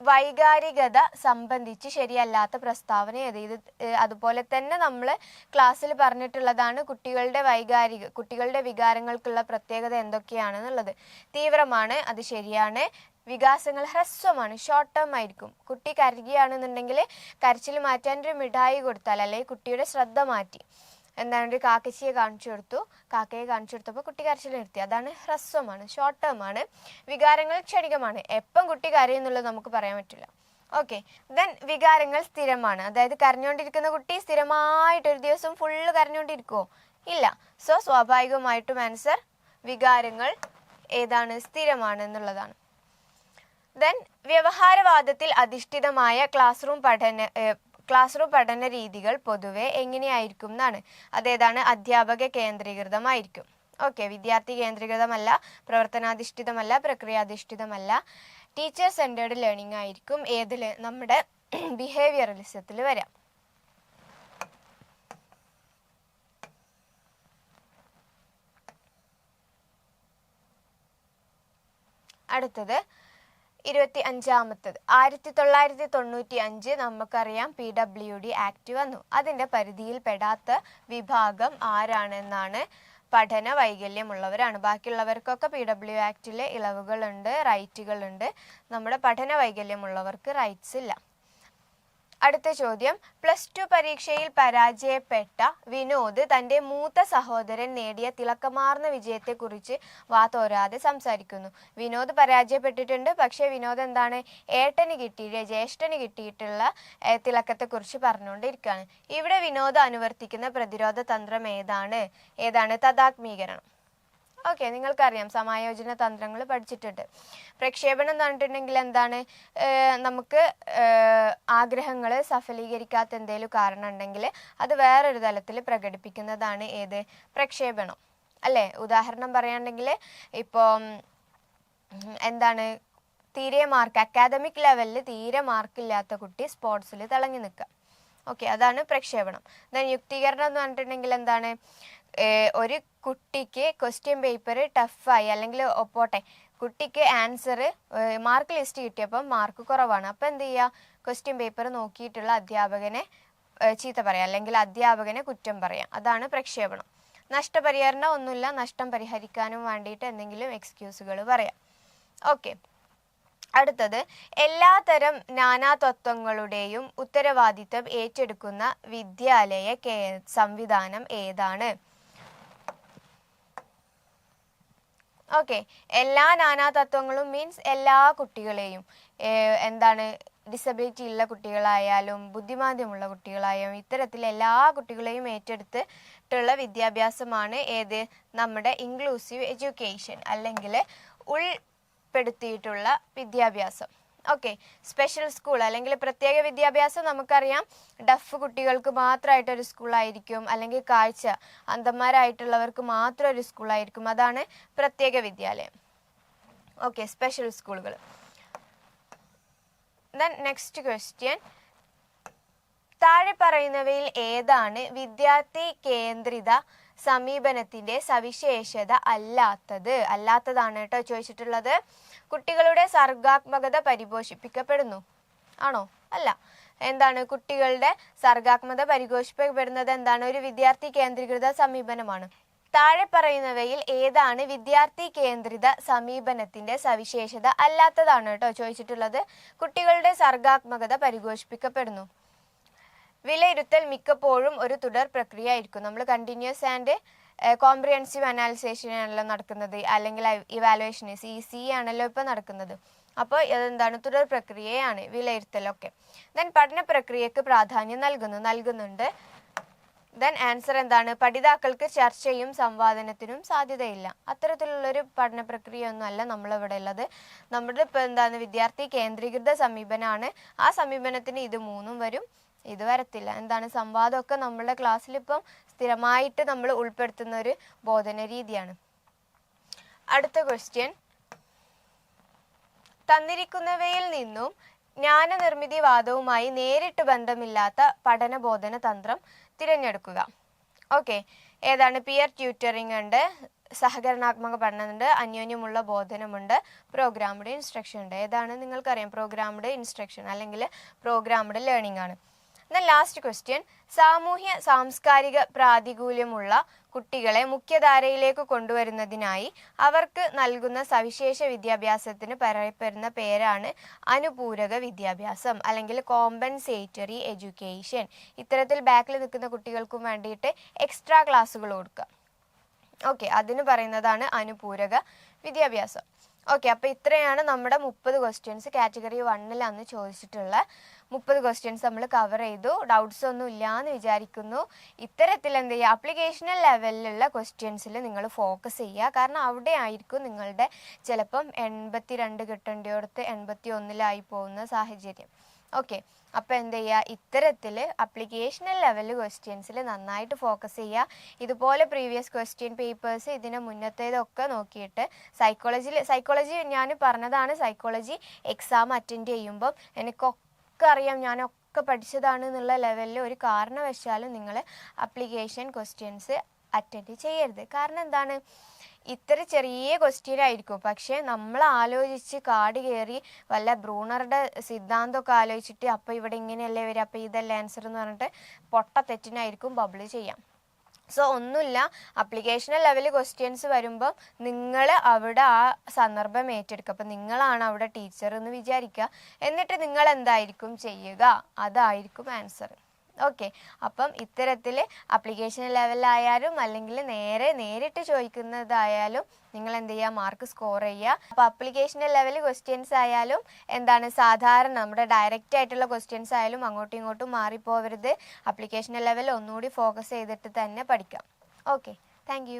വൈകാരികത സംബന്ധിച്ച് ശരിയല്ലാത്ത പ്രസ്താവന ഏത്? ഇത് അതുപോലെ തന്നെ നമ്മൾ ക്ലാസ്സിൽ പറഞ്ഞിട്ടുള്ളതാണ് കുട്ടികളുടെ വൈകാരിക കുട്ടികളുടെ വികാരങ്ങൾക്കുള്ള പ്രത്യേകത എന്തൊക്കെയാണെന്നുള്ളത്. തീവ്രമാണ് അത് ശരിയാണ്. വികാസങ്ങൾ ഹ്രസ്വമാണ്. ഷോർട്ട് ടേം ആയിരിക്കും. കുട്ടി കരയുകയാണെന്നുണ്ടെങ്കിൽ കരച്ചിൽ മാറ്റാൻ ഒരു മിഠായി കൊടുത്താൽ അല്ലെങ്കിൽ കുട്ടിയുടെ ശ്രദ്ധ മാറ്റി. എന്താണ് ഒരു കാക്കച്ചിയെ കാണിച്ചു കൊടുത്തു. കാക്കയെ കാണിച്ചു കൊടുത്തപ്പോൾ കുട്ടി കരച്ചിൽ നിർത്തി. അതാണ് ഹ്രസ്വമാണ്. ഷോർട്ട് ടേം ആണ്. വികാരങ്ങൾ ക്ഷണികമാണ്. എപ്പം കുട്ടി കരയുന്നുള്ളത് നമുക്ക് പറയാൻ പറ്റില്ല. ഓക്കെ ദെൻ വികാരങ്ങൾ സ്ഥിരമാണ്. അതായത് കരഞ്ഞുകൊണ്ടിരിക്കുന്ന കുട്ടി സ്ഥിരമായിട്ട് ഒരു ദിവസം ഫുള്ള് കരഞ്ഞുകൊണ്ടിരിക്കുമോ ഇല്ല. സോ സ്വാഭാവികമായിട്ടും ആൻസർ വികാരങ്ങൾ ഏതാണ്? സ്ഥിരമാണ് എന്നുള്ളതാണ്. ദെൻ വ്യവഹാരവാദത്തിൽ അധിഷ്ഠിതമായ ക്ലാസ് റൂം പഠന ക്ലാസ് റൂം പഠന രീതികൾ പൊതുവെ എങ്ങനെയായിരിക്കും എന്നാണ്. അതേതാണ് അധ്യാപക കേന്ദ്രീകൃതമായിരിക്കും. ഓക്കെ വിദ്യാർത്ഥി കേന്ദ്രീകൃതമല്ല പ്രവർത്തനാധിഷ്ഠിതമല്ല പ്രക്രിയാധിഷ്ഠിതമല്ല. ടീച്ചർ സെന്റേർഡ് ലേണിംഗ് ആയിരിക്കും ഏതിൽ നമ്മുടെ ബിഹേവിയറലിസത്തിൽ വരാം. അടുത്തത് ഇരുപത്തി അഞ്ചാമത്തത് ആയിരത്തി തൊള്ളായിരത്തി തൊണ്ണൂറ്റി അഞ്ച് നമുക്കറിയാം പി ഡബ്ല്യു ഡി ആക്ട് വന്നു. അതിന്റെ പരിധിയിൽ പെടാത്ത വിഭാഗം ആരാണെന്നാണ് പഠന വൈകല്യമുള്ളവരാണ്. ബാക്കിയുള്ളവർക്കൊക്കെ പി ഡബ്ല്യു ആക്ടിലെ ഇളവുകളുണ്ട് റൈറ്റുകളുണ്ട്. നമ്മുടെ പഠന വൈകല്യമുള്ളവർക്ക് റൈറ്റ്സ് ഇല്ല. അടുത്ത ചോദ്യം. പ്ലസ് ടു പരീക്ഷയിൽ പരാജയപ്പെട്ട വിനോദ് തന്റെ മൂത്ത സഹോദരൻ നേടിയ തിളക്കമാർന്ന വിജയത്തെക്കുറിച്ച് വാതോരാതെ സംസാരിക്കുന്നു. വിനോദ് പരാജയപ്പെട്ടിട്ടുണ്ട്. പക്ഷേ വിനോദ് എന്താണ്? ഏട്ടന് കിട്ടിയ ജ്യേഷ്ഠന് കിട്ടിയിട്ടുള്ള തിളക്കത്തെക്കുറിച്ച് പറഞ്ഞുകൊണ്ടിരിക്കുകയാണ്. ഇവിടെ വിനോദ് അനുവർത്തിക്കുന്ന പ്രതിരോധ തന്ത്രം ഏതാണ്? ഏതാണ്? തഥാത്മീകരണം ഓക്കെ നിങ്ങൾക്കറിയാം. സമായോജന തന്ത്രങ്ങൾ പഠിച്ചിട്ടുണ്ട്. പ്രക്ഷേപണം എന്ന് പറഞ്ഞിട്ടുണ്ടെങ്കിൽ എന്താണ്? നമുക്ക് ആഗ്രഹങ്ങൾ സഫലീകരിക്കാത്ത എന്തെങ്കിലും കാരണം ഉണ്ടെങ്കിൽ അത് വേറൊരു തലത്തിൽ പ്രകടിപ്പിക്കുന്നതാണ് ഏത്? പ്രക്ഷേപണം. അല്ലേ? ഉദാഹരണം പറയുകയാണെങ്കിൽ ഇപ്പോൾ എന്താണ്? തീരെ മാർക്ക് അക്കാദമിക് ലെവലിൽ തീരെ മാർക്കില്ലാത്ത കുട്ടി സ്പോർട്സിൽ തിളങ്ങി നിൽക്കുക. ഓക്കെ അതാണ് പ്രക്ഷേപണം. ദെൻ യുക്തീകരണം എന്ന് പറഞ്ഞിട്ടുണ്ടെങ്കിൽ എന്താണ്? ഒരു കുട്ടിക്ക് ക്വസ്റ്റ്യൻ പേപ്പർ ടഫായി അല്ലെങ്കിൽ പോട്ടെ കുട്ടിക്ക് ആൻസർ മാർക്ക് ലിസ്റ്റ് കിട്ടിയപ്പം മാർക്ക് കുറവാണ്. അപ്പം എന്ത് ചെയ്യുക ക്വസ്റ്റ്യൻ പേപ്പർ നോക്കിയിട്ടുള്ള അധ്യാപകനെ ചീത്ത പറയാം അല്ലെങ്കിൽ അധ്യാപകനെ കുറ്റം പറയാം. അതാണ് പ്രക്ഷേപണം. നഷ്ടപരിഹരണം ഒന്നുമില്ല നഷ്ടം പരിഹരിക്കാനും വേണ്ടിയിട്ട് എന്തെങ്കിലും എക്സ്ക്യൂസുകൾ പറയാം. ഓക്കെ അടുത്തത് എല്ലാതരം നാനാതത്വങ്ങളുടെയും ഉത്തരവാദിത്തം ഏറ്റെടുക്കുന്ന വിദ്യാലയ സംവിധാനം ഏതാണ്? ഓക്കെ എല്ലാ നാനാതത്വങ്ങളും മീൻസ് എല്ലാ കുട്ടികളെയും. എന്താണ് ഡിസബിലിറ്റി ഉള്ള കുട്ടികളായാലും ബുദ്ധിമാന്ദ്യമുള്ള കുട്ടികളായാലും ഇത്തരത്തിൽ എല്ലാ കുട്ടികളെയും ഏറ്റെടുത്തിട്ടുള്ള വിദ്യാഭ്യാസമാണ് ഏത്? നമ്മുടെ ഇൻക്ലൂസീവ് എഡ്യൂക്കേഷൻ അല്ലെങ്കിൽ ഉൾപ്പെടുത്തിയിട്ടുള്ള വിദ്യാഭ്യാസം. ഓക്കെ സ്പെഷ്യൽ സ്കൂൾ അല്ലെങ്കിൽ പ്രത്യേക വിദ്യാഭ്യാസം നമുക്കറിയാം. ഡഫ് കുട്ടികൾക്ക് മാത്രമായിട്ടൊരു സ്കൂളായിരിക്കും അല്ലെങ്കിൽ കാഴ്ച അന്ധന്മാരായിട്ടുള്ളവർക്ക് മാത്രം ഒരു സ്കൂളായിരിക്കും അതാണ് പ്രത്യേക വിദ്യാലയം. ഓക്കെ സ്പെഷ്യൽ സ്കൂളുകൾ ദെൻ നെക്സ്റ്റ് ക്വസ്റ്റ്യൻ താഴെ പറയുന്നവയിൽ ഏതാണ് വിദ്യാർത്ഥി കേന്ദ്രിത സമീപനത്തിന്റെ സവിശേഷത അല്ലാത്തത്. അല്ലാത്തതാണ് കേട്ടോ ചോദിച്ചിട്ടുള്ളത്. കുട്ടികളുടെ സർഗാത്മകത പരിപോഷിപ്പിക്കപ്പെടുന്നു. ആണോ? അല്ല. എന്താണ് കുട്ടികളുടെ സർഗാത്മകത പരിപോഷിപ്പിക്കപ്പെടുന്നത്? എന്താണ്? ഒരു വിദ്യാർത്ഥി കേന്ദ്രീകൃത സമീപനമാണ്. താഴെ പറയുന്നവയിൽ ഏതാണ് വിദ്യാർത്ഥി കേന്ദ്രിത സമീപനത്തിന്റെ സവിശേഷത അല്ലാത്തതാണ് കേട്ടോ ചോദിച്ചിട്ടുള്ളത്. കുട്ടികളുടെ സർഗാത്മകത പരിപോഷിപ്പിക്കപ്പെടുന്നു. വിലയിരുത്തൽ മിക്കപ്പോഴും ഒരു തുടർ പ്രക്രിയ ആയിരിക്കും നമ്മൾ കണ്ടിന്യൂസ് ആൻഡ് കോംപ്രിഹെൻസീവ് അനാലിസേഷൻ ആണല്ലോ നടക്കുന്നത്. അല്ലെങ്കിൽ ഇവാലുവേഷൻ സി സി ആണല്ലോ ഇപ്പോൾ നടക്കുന്നത്. അപ്പോൾ അതെന്താണ് തുടർ പ്രക്രിയയാണ് വിലയിരുത്തലൊക്കെ. ദെൻ പഠന പ്രക്രിയക്ക് പ്രാധാന്യം നൽകുന്നു. നൽകുന്നുണ്ട്. ദെൻ ആൻസർ എന്താണ്? പഠിതാക്കൾക്ക് ചർച്ചയും സംവാദനത്തിനും സാധ്യതയില്ല. അത്തരത്തിലുള്ളൊരു പഠന പ്രക്രിയ ഒന്നും അല്ല നമ്മളിവിടെ ഉള്ളത്. നമ്മുടെ ഇപ്പോൾ എന്താണ്? വിദ്യാർത്ഥി കേന്ദ്രീകൃത സമീപനമാണ് ആ സമീപനത്തിന് ഇത് മൂന്നും വരും. ഇത് വരത്തില്ല. എന്താണ് സംവാദമൊക്കെ നമ്മളുടെ ക്ലാസ്സിൽ ഇപ്പം സ്ഥിരമായിട്ട് നമ്മൾ ഉൾപ്പെടുത്തുന്ന ഒരു ബോധന രീതിയാണ്. അടുത്ത ക്വസ്റ്റ്യൻ തന്നിരിക്കുന്നവയിൽ നിന്നും ജ്ഞാനനിർമ്മിതിവാദവുമായി നേരിട്ട് ബന്ധമില്ലാത്ത പഠനബോധന തന്ത്രം തിരഞ്ഞെടുക്കുക. ഓക്കെ ഏതാണ്? പിയർ ട്യൂറ്ററിംഗ് ഉണ്ട് സഹകരണാത്മക പഠനമുണ്ട് അന്യോന്യമുള്ള ബോധനമുണ്ട് പ്രോഗ്രാംഡ് ഇൻസ്ട്രക്ഷൻ ഉണ്ട്. ഏതാണ്? നിങ്ങൾക്കറിയാം പ്രോഗ്രാംഡ് ഇൻസ്ട്രക്ഷൻ അല്ലെങ്കിൽ പ്രോഗ്രാംഡ് ലേണിംഗ് ആണ്. എന്നാൽ ലാസ്റ്റ് ക്വസ്റ്റ്യൻ സാമൂഹ്യ സാംസ്കാരിക പ്രാതികൂല്യമുള്ള കുട്ടികളെ മുഖ്യധാരയിലേക്ക് കൊണ്ടുവരുന്നതിനായി അവർക്ക് നൽകുന്ന സവിശേഷ വിദ്യാഭ്യാസത്തിന് പറയപ്പെടുന്ന പേരാണ് അനുപൂരക വിദ്യാഭ്യാസം അല്ലെങ്കിൽ കോമ്പൻസേറ്ററി എഡ്യൂക്കേഷൻ ഇത്തരത്തിൽ ബാക്കിൽ നിൽക്കുന്ന കുട്ടികൾക്കും വേണ്ടിയിട്ട് എക്സ്ട്രാ ക്ലാസ്സുകൾ കൊടുക്കുക ഓക്കെ അതിന് പറയുന്നതാണ് അനുപൂരക വിദ്യാഭ്യാസം. ഓക്കെ അപ്പോൾ ഇത്രയാണ് നമ്മുടെ മുപ്പത് ക്വസ്റ്റ്യൻസ് കാറ്റഗറി വണ്ണിൽ അന്ന് ചോദിച്ചിട്ടുള്ള മുപ്പത് ക്വസ്റ്റ്യൻസ് നമ്മൾ കവർ ചെയ്തു. ഡൗട്ട്സ് ഒന്നും ഇല്ലാന്ന് വിചാരിക്കുന്നു. ഇത്തരത്തിൽ എന്ത് ചെയ്യുക അപ്ലിക്കേഷണൽ ലെവലിലുള്ള ക്വസ്റ്റ്യൻസിൽ നിങ്ങൾ ഫോക്കസ് ചെയ്യുക. കാരണം അവിടെ ആയിരിക്കും നിങ്ങളുടെ ചിലപ്പം എൺപത്തി രണ്ട് കിട്ടേണ്ടിയോടത്ത് എൺപത്തി ഒന്നിലായി പോകുന്ന സാഹചര്യം. ഓക്കെ അപ്പോൾ എന്ത് ചെയ്യുക ഇത്തരത്തിൽ അപ്ലിക്കേഷണൽ ലെവൽ ക്വസ്റ്റ്യൻസിൽ നന്നായിട്ട് ഫോക്കസ് ചെയ്യുക. ഇതുപോലെ പ്രീവിയസ് ക്വസ്റ്റ്യൻ പേപ്പേഴ്സ് ഇതിന് മുന്നത്തേതൊക്കെ നോക്കിയിട്ട് സൈക്കോളജിയിൽ സൈക്കോളജി ഞാൻ പറഞ്ഞതാണ് സൈക്കോളജി എക്സാം അറ്റൻഡ് ചെയ്യുമ്പം എനിക്കൊക്കെ അറിയാം ഞാനൊക്കെ പഠിച്ചതാണ് എന്നുള്ള ലെവലിൽ ഒരു കാരണവശാലും നിങ്ങൾ അപ്ലിക്കേഷൻ ക്വസ്റ്റ്യൻസ് അറ്റൻഡ് ചെയ്യരുത്. കാരണം എന്താണ്? ഇത്ര ചെറിയ ക്വസ്റ്റ്യൻ ആയിരിക്കും. പക്ഷേ നമ്മൾ ആലോചിച്ച് കാട് കയറി വല്ല ബ്രൂണറുടെ സിദ്ധാന്തമൊക്കെ ആലോചിച്ചിട്ട് അപ്പോൾ ഇവിടെ ഇങ്ങനെയല്ലേ വരിക? അപ്പോൾ ഇതല്ലേ ആൻസർ എന്ന് പറഞ്ഞിട്ട് പൊട്ട തെറ്റിനായിരിക്കും ബബിൾ ചെയ്യാം. സോ ഒന്നുമില്ല. അപ്ലിക്കേഷണൽ ലെവൽ ക്വസ്റ്റ്യൻസ് വരുമ്പം നിങ്ങൾ അവിടെ ആ സന്ദർഭം ഏറ്റെടുക്കുക. അപ്പം നിങ്ങളാണ് അവിടെ ടീച്ചർ എന്ന് വിചാരിക്കുക. എന്നിട്ട് നിങ്ങൾ എന്തായിരിക്കും ചെയ്യുക? അതായിരിക്കും ആൻസർ ഓക്കെ അപ്പം ഇത്തരത്തിൽ അപ്ലിക്കേഷൻ ലെവലായാലും അല്ലെങ്കിൽ നേരെ നേരിട്ട് ചോദിക്കുന്നതായാലും നിങ്ങൾ എന്ത് ചെയ്യുക മാർക്ക് സ്കോർ ചെയ്യുക അപ്പോൾ അപ്ലിക്കേഷൻ ലെവൽ ക്വസ്റ്റ്യൻസ് ആയാലും എന്താണ്? സാധാരണ നമ്മുടെ ഡയറക്റ്റ് ആയിട്ടുള്ള ക്വസ്റ്റ്യൻസ് ആയാലും അങ്ങോട്ടും ഇങ്ങോട്ടും മാറിപ്പോവരുത്. അപ്ലിക്കേഷൻ ലെവൽ ഒന്നുകൂടി ഫോക്കസ് ചെയ്തിട്ട് തന്നെ പഠിക്കാം. Okay thank